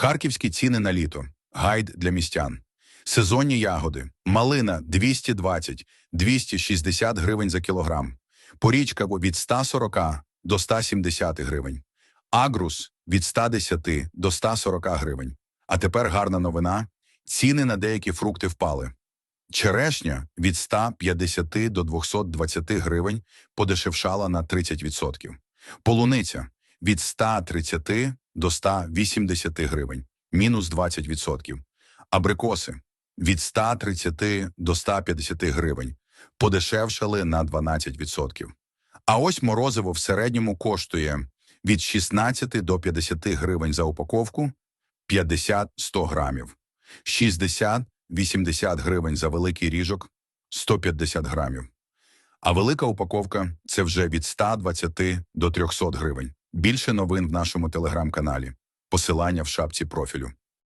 Харківські ціни на літо. Гайд для містян. Сезонні ягоди. Малина 220-260 гривень за кілограм. Порічка від 140 до 170 гривень. Агрус від 110 до 140 гривень. А тепер гарна новина. Ціни на деякі фрукти впали. Черешня від 150 до 220 гривень подешевшала на 30%. Полуниця від 130 до 180 гривень, мінус 20%. Абрикоси від 130 до 150 гривень, подешевшали на 12%. А ось морозиво в середньому коштує від 16 до 50 гривень за упаковку, 50-100 грамів, 60-80 гривень за великий ріжок, 150 грамів. А велика упаковка – це вже від 120 до 300 гривень. Більше новин в нашому телеграм-каналі. Посилання в шапці профілю.